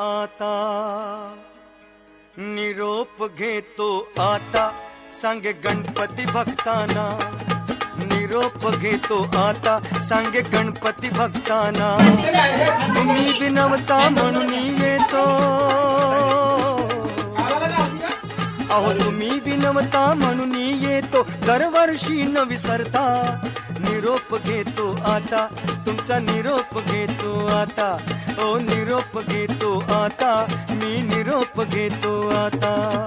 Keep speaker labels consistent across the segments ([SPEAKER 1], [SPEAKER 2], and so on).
[SPEAKER 1] आता निरोप घेतो आता सांगे गणपती भक्ताना। निरोप घेतो आता. सांगे गणपती भक्ताना. तुम्ही विनवता म्हणून येतो. अहो तुम्ही विनवता म्हणून येतो. दरवर्षी न विसरता. निरोप घेतो आता. तुमचा निरोप घेतो आता. ओ निरोप घेतो आता. मी निरोप घेतो आता.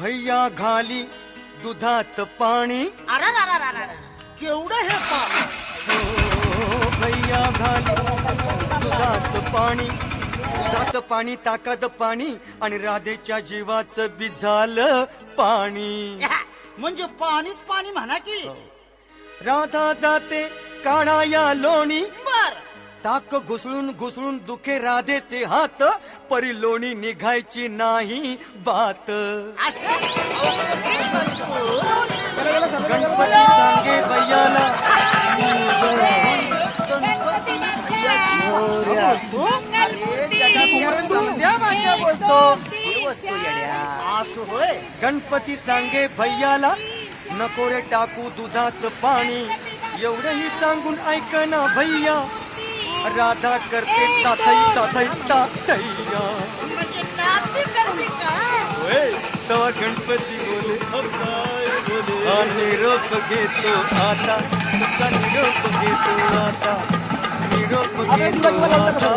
[SPEAKER 1] भैया घाली दुधात पाणी.
[SPEAKER 2] केवढं हे
[SPEAKER 1] ओ भैया घाली दुधात पाणी. दुधात पाणी ताकात पाणी आणि राधेच्या जीवाचं बी झालं पाणी
[SPEAKER 2] म्हणजे पाणीच पाणी म्हणा की.
[SPEAKER 1] राधा जाते काढाया लोणी.
[SPEAKER 2] बर
[SPEAKER 1] ताक घुसळून घुसळून दुखे राधेचे हात परी लोणी निघायची नाही बात. गणपती सांगे भैयाला.
[SPEAKER 2] गणपती हे
[SPEAKER 1] सांगे भैयाला. नको रे टाकू दुधात पाणी. एवढंही सांगून ऐक ना भैया. राधा करते तातई तातई तातैया
[SPEAKER 2] म्हणजे
[SPEAKER 1] तेव्हा गणपती बोले बोले हा निरोप घेतो आता तुझा निरोप घेतो आता निरोप घेतो आता